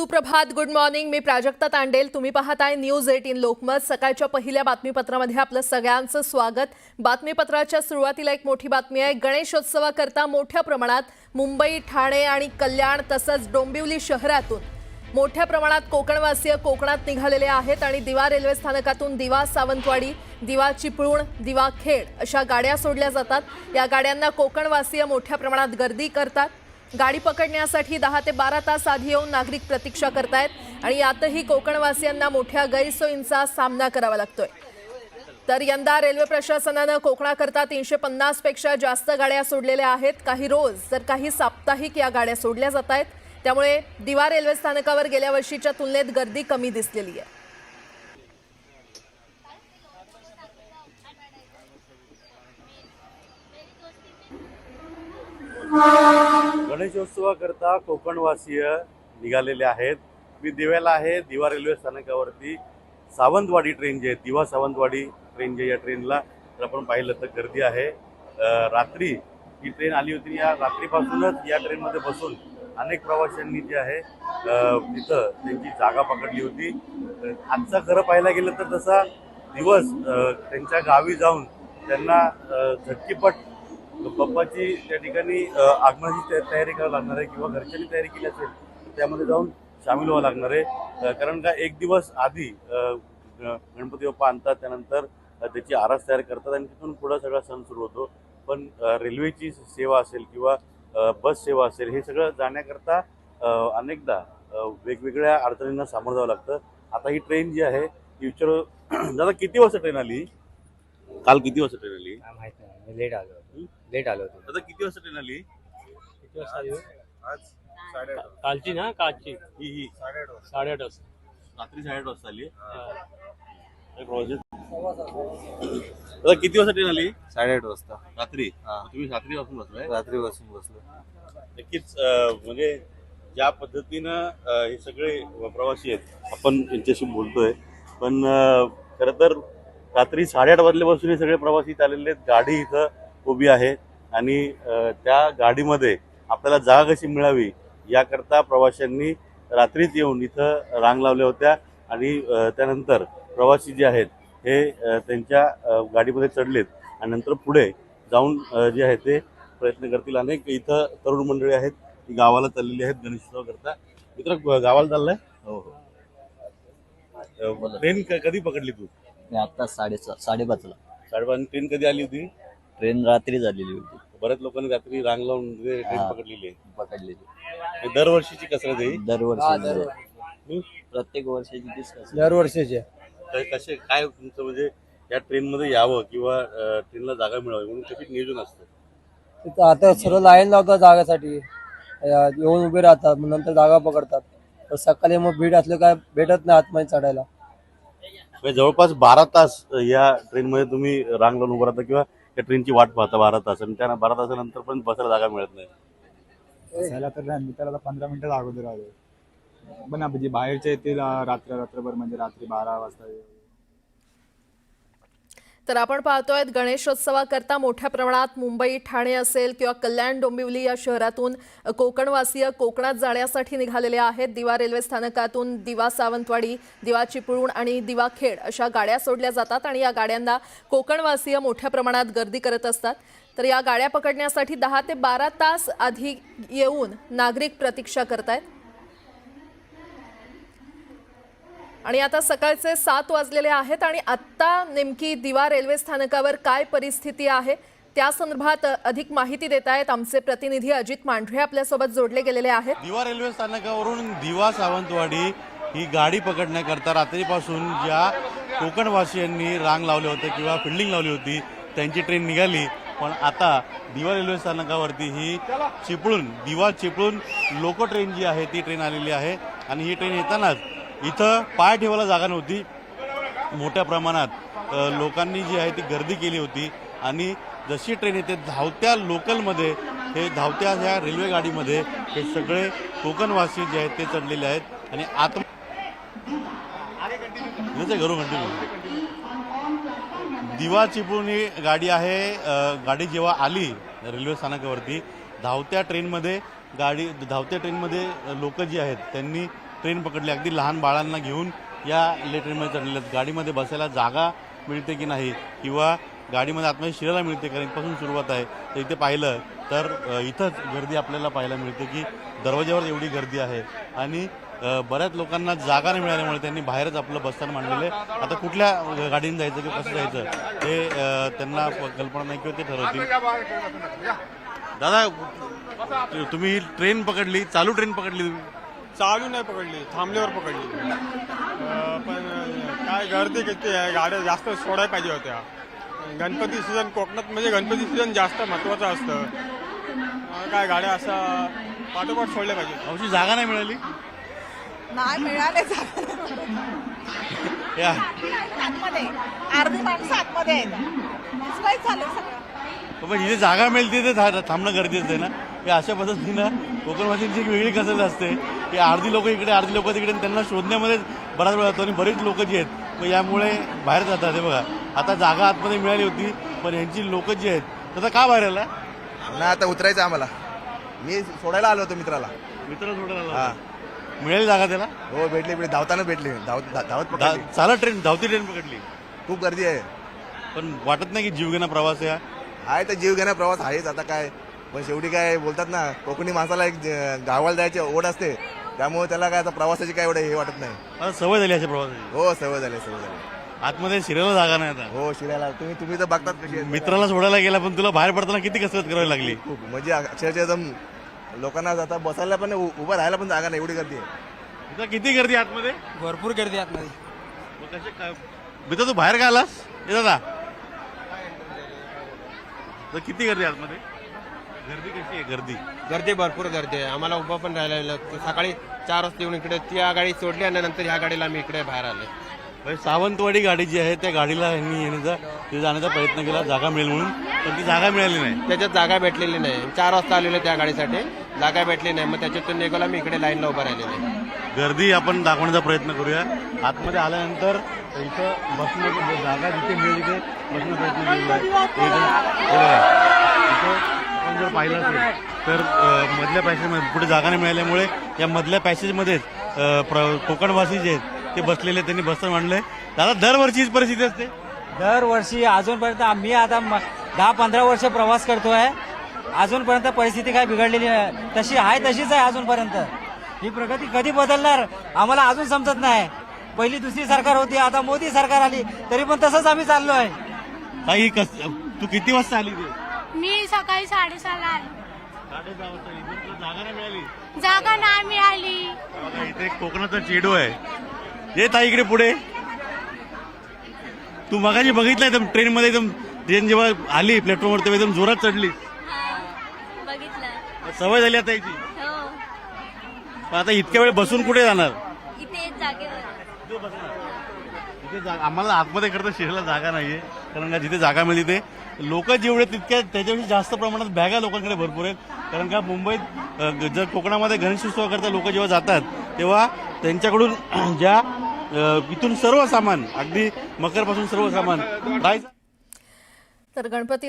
सुप्रभात good morning मी प्राजक्ता तांडेल. तुम्ही पाहताय न्यूज एटीन लोकमत. सकाळच्या पहिल्या बातमीपत्रामध्ये आपलं सगळ्यांचं स्वागत. बातमीपत्राच्या सुरुवातीला एक मोठी बातमी आहे. गणेशोत्सवाकरता मोठ्या प्रमाणात मुंबई ठाणे आणि कल्याण तसंच डोंबिवली शहरातून मोठ्या प्रमाणात कोकणवासीय कोकणात निघालेले आहेत आणि दिवा रेल्वे स्थानकातून दिवा सावंतवाडी दिवा चिपळूण दिवा खेड अशा गाड्या सोडल्या जातात. या गाड्यांना कोकणवासीय मोठ्या प्रमाणात गर्दी करतात. गाडी पकडण्यासाठी दहा ते बारा तास आधी येऊन नागरिक प्रतीक्षा करतायत आणि यातही कोकणवासियांना मोठ्या गैरसोयींचा सामना करावा लागतोय. तर यंदा रेल्वे प्रशासनानं कोकणाकरता तीनशे पन्नासपेक्षा जास्त गाड्या सोडलेल्या आहेत. काही रोज तर काही साप्ताहिक या गाड्या सोडल्या जात आहेत. त्यामुळे दिवा रेल्वे स्थानकावर गेल्या वर्षीच्या तुलनेत गर्दी कमी दिसलेली आहे. गणेशोत्सवाकरता कोकणवासीय निघालेले आहेत. मी दिव्याला आहे दिवा रेल्वे स्थानकावरती. सावंतवाडी ट्रेन जी आहे दिवा सावंतवाडी ट्रेन जी या ट्रेनला जर आपण पाहिलं तर गर्दी आहे. रात्री ही ट्रेन आली होती या रात्रीपासूनच या ट्रेनमध्ये बसून अनेक प्रवाशांनी जे आहे तिथं त्यांची जागा पकडली होती. आजचा खरं पाहायला गेलं तर तसा दिवस त्यांच्या गावी जाऊन त्यांना झटकीपट बाप्पाची त्या ठिकाणी आगमनाची तया- तयारी करावी लागणार आहे किंवा घरच्यांनी तयारी केली असेल तर त्यामध्ये जाऊन सामील व्हावं लागणार आहे. कारण का एक दिवस आधी ग- गणपती बाप्पा आणतात त्यानंतर त्याची आरास तयार करतात आणि तिथून पुढं सगळा सण सुरू होतो. पण रेल्वेची सेवा असेल किंवा बस सेवा असेल हे सगळं जाण्याकरता अनेकदा वेगवेगळ्या अडचणींना सामोरं जावं लागतं. आता ही ट्रेन जी आहे ती विचार दादा किती वाजता ट्रेन आली? काल किती वाजता ट्रेन आली? काय माहीत नाही मी लेट आलो लेट आलो होतो. दादा किती वाजता ट्रेन आली? किती वाजता आली हो? कालची ना कालची. ही ही. साडेआठ वाजता. रात्री साडेआठ वाजता आली? काय? दादा किती वाजता ट्रेन आली? साडेआठ वाजता. रात्री? हा. तुम्ही रात्री वाजून बसलाय? रात्री बसून बसलो नक्कीच अं, म्हणजे ज्या पद्धतीनं अं, हे सगळे प्रवासी आहेत आपण यांच्याशी बोलतोय पण अं, खरं तर रात्री साडेआठ वाजल्यापासून हे सगळे प्रवासी इथं आलेले आहेत. गाडी इथं उभी आहे. आणि त्या गाडीमध्ये आपल्याला जागा कशी मिळावी याकरता प्रवाशांनी रात्रीच येऊन इथं रांग लावल्या होत्या. आणि त्यानंतर प्रवासी जे आहेत हे त्यांच्या गाडीमध्ये चढलेत. आणि नंतर पुढे जाऊन जे आहे ते प्रयत्न करतील. अनेक इथं तरुण मंडळी आहेत. ती गावाला चाललेली आहेत गणेशोत्सव करता. मित्र गावाला चाललाय? हो हो. ट्रेन कधी पकडली तू? मी आता साडे साडेपाचला. साडेपाच ट्रेन कधी आली होती? ट्रेन रात्री झालेली होती. बऱ्याच लोकांनी रात्री रांग लावून ट्रेन हा. पकडलेली आहे. पकडलेली. हे दरवर्षीची कसरत आहे ही. दरवर्षी. प्रत्येक वर्षाची तीच कसं दरवर्षीचे. कसे काय तुमचं म्हणजे या ट्रेनमध्ये यावं किंवा ट्रेनला जागा मिळावी म्हणून कशी नियोजन असतं. तिथं आता सरळ लाईन लावतात जागासाठी. येऊन उभे राहतात मग नंतर जागा पकडतात. तर सकाळी मग भीड असलं काय भेटत नाही आतमध्ये चढायला. म्हणजे जवळपास बारा तास या ट्रेनमध्ये तुम्ही रांग लावून उभं राहता किंवा या ट्रेनची वाट पाहता बारा तास आणि त्या बारा तासानंतर पण बसायला जागा मिळत नाही. बसायला तर नाही मी तर आता पंधरा मिनिटं अगोदर आलो. पण म्हणजे बाहेरच्या येतील रात्र रात्रभर म्हणजे रात्री बारा वाजता तर आपण पाहतोय गणेशोत्सवाकरता मोठ्या प्रमाणात मुंबई ठाणे असेल किंवा कल्याण डोंबिवली या शहरातून कोकणवासीय कोकणात जाण्यासाठी निघालेले आहेत. दिवा रेल्वे स्थानकातून दिवा सावंतवाडी दिवा चिपळूण आणि दिवा खेड अशा गाड्या सोडल्या जातात आणि या गाड्यांना कोकणवासीय मोठ्या प्रमाणात गर्दी करत असतात. तर या गाड्या पकडण्यासाठी दहा ते बारा तास आधी येऊन नागरिक प्रतीक्षा करत आहेत आणि आता सकाळचे सात वाजलेले आहेत आणि आत्ता नेमकी दिवा रेल्वे स्थानकावर काय परिस्थिती आहे त्या संदर्भात अधिक माहिती देत आहेत आमचे प्रतिनिधी अजित मांढरे आपल्यासोबत जोडले गेलेले आहेत. दिवा रेल्वे स्थानकावरून दिवा सावंतवाडी ही गाडी पकडण्याकरता रात्रीपासून ज्या कोकणवासियांनी रांग लावले होते किंवा फिल्डिंग लावली होती त्यांची ट्रेन निघाली. पण आता दिवा रेल्वे स्थानकावरती ही चिपळून दिवा चिपळून लोको ट्रेन जी आहे ती ट्रेन आलेली आहे. आणि ही ट्रेन येतानाच इथं पाय ठेवायला जागा नव्हती. मोठ्या प्रमाणात लोकांनी जी आहे ती गर्दी केली होती. आणि जशी ट्रेन येते धावत्या लोकलमध्ये हे धावत्या ह्या रेल्वे गाडीमध्ये हे सगळे कोकणवासी जे आहेत ते चढलेले आहेत. आणि आत घरून कंटिन्यू दिवा चिपळूण ही गाडी आहे. गाडी जेव्हा आली रेल्वे स्थानकावरती धावत्या ट्रेनमध्ये गाडी धावत्या ट्रेनमध्ये लोक जी आहेत त्यांनी ट्रेन पकडली. अगदी लहान बाळांना घेऊन या ले ट्रेनमध्ये चढलेले. आहेत गाडीमध्ये बसायला जागा मिळते की नाही? किंवा गाडीमध्ये आतमध्ये शिरायला मिळते कारण इथपासून सुरुवात आहे. तर इथे पाहिलं तर इथंच गर्दी आपल्याला पाहायला मिळते की दरवाज्यावर एवढी गर्दी आहे. आणि बऱ्याच लोकांना जागा नाही मिळाल्यामुळे त्यांनी बाहेरच आपलं बसस्थान मांडलेलं आहे. आता कुठल्या गाडीने जायचं किंवा कसं जायचं? ते त्यांना कल्पना नाही किंवा ते ठरवतील. दादा तुम्ही ट्रेन पकडली चालू ट्रेन पकडली तुम्ही? चालू नाही पकडली थांबल्यावर पकडली. अं, पण काय गर्दी किती आहे गाड्या जास्त सोडायला पाहिजे होत्या. गणपती सीझन कोकणात म्हणजे गणपती सीझन जास्त महत्वाचं असतं. काय गाड्या असं पाठोपाठ सोडल्या पाहिजे. अवशी जागा नाही मिळाली? नाही मिळाले या. आतमध्ये. अर्धी माणसं आतमध्ये आहेत. सगळं. पण जागा मिळते ते था- थांबणं गरजेचं आहे ना? हे अशा पद्धतीनं कोकणवासींची एक वेगळी कसरत असते. की अर्धी लोक इकडे अर्धी लोक तिकडे त्यांना शोधण्यामध्ये बराच वेळ जातो. आणि बरीच लोक जी आहेत मग यामुळे बाहेर जातात. हे बघा आता जागा आतमध्ये मिळाली होती पण यांची लोक जी आहेत तर आता का बाहेर आला नाही आता उतरायचं आम्हाला. मी सोडायला आलो होतो मित्राला. मित्र सोडायला आला हा. मिळेल जागा त्याला हो भेटली भेटली. धावताना भेटली. धावत धा- धावत धा- पकडली. चालत ट्रेन धावती ट्रेन पकडली. खूप गर्दी आहे. पण वाटत नाही की जीवघेणा प्रवास आहे हा? आहे तर जीव घेण्या प्रवास आहेच. आता काय पण शेवटी काय बोलतात ना कोकणी माणसाला एक गावाला जायची ओढ असते. त्यामुळे त्याला काय आता प्रवासाची काय एवढं हे वाटत नाही. सवय झाली अशा प्रवासाची. हो सवय झाली सवय झाली. आतमध्ये शिरायला जागा नाही आता. हो शिरायला. तुम्ही तुम्ही तर बघतात कशी. मित्राला सोडायला गेला पण तुला बाहेर पडताना किती कसरत करावी लागली? खूप म्हणजे अक्षरशः एकदम लोकांना आता बसायला पण उ- उभं राहायला पण जागा नाही एवढी गर्दी आहे. इथं किती गर्दी आतमध्ये? भरपूर गर्दी आतमध्ये. मग काय? मित्र तू बाहेर का आलास? ये दादा. तर किती गर्दी आतमध्ये? गर्दी कशी आहे गर्दी? गर्दी भरपूर गर्दी आहे. आम्हाला उभं पण राहायला लागतं. सकाळी चार वाजता येऊन इकडे त्या गाडी सोडली आणि नंतर ह्या गाडीला आम्ही इकडे बाहेर आले म्हणजे सावंतवाडी गाडी जी आहे त्या गाडीला यांनी येण्याचा तिथे जाण्याचा प्रयत्न केला जागा मिळेल म्हणून. पण ती जागा मिळाली नाही. त्याच्यात जागा भेटलेली नाही. चार वाजता आलेलो त्या गाडीसाठी. जागा भेटली नाही. मग त्याच्यातून निघाला मी इकडे लाईनला उभं राहिलेले गर्दी आपण दाखवण्याचा प्रयत्न करूया. आतमध्ये आल्यानंतर इथं बसण्याची जागा जिथे मिळेल तिथे बसण्याचा प्रयत्न केलेला आहे. इथं- हे बघा. इथं आपण जर पाहिलं असेल तर मधल्या पॅसेजमध्ये पुढे जागा नाही मिळाल्यामुळे या मधल्या पॅसेजमध्येच प्र- कोकणवासी जे आहेत ते बसलेले त्यांनी बसताना मांडले दादा दरवर्षी हीच परिस्थिती असते? दरवर्षी अजूनपर्यंत आम्ही आता दहा पंधरा वर्ष प्रवास करतोय. अजूनपर्यंत परिस्थिती काय बिघडलेली तशी आहे तशीच आहे अजूनपर्यंत. ही प्रगती कधी बदलणार आम्हाला अजून समजत नाही. पहिली दुसरी सरकार होती आता मोदी सरकार आली तरी पण तसंच आम्ही चाललोय. काही कस तू किती वाजता आली ते मी सकाळी साडेसहाला आलो. साडेसहा वाजता तुला जागा नाही मिळाली? जागा नाही मिळाली. बघा, इथे एक कोकणाचा चेडू आहे. ये ताई इकडे पुढे. तू मगाशी बघितलं एकदम ट्रेन मध्ये एकदम ट्रेन जेव्हा आली प्लॅटफॉर्मवर तेव्हा एकदम जोरात चढली. बघितलं. सवय झाली आता याची. हो. पण आता इतक्या वेळ बसून कुठे जाणार? इथे जागेवर. इथे आम्हाला आतमध्ये करता शिरायला जागा नाहीये. कारण का जिथे जागा मिळते ते लोक जेवढे तितक्या त्याच्यापेक्षा जास्त प्रमाणात बॅगा लोकांकडे भरपूर आहेत. कारण का मुंबईत जर कोकणामध्ये गणेशोत्सवाकरता लोक जेव्हा जातात तेव्हा त्यांच्याकडून ज्या इथून सर्व सामान अगदी मकरपासून सर्व सामान तर गणपती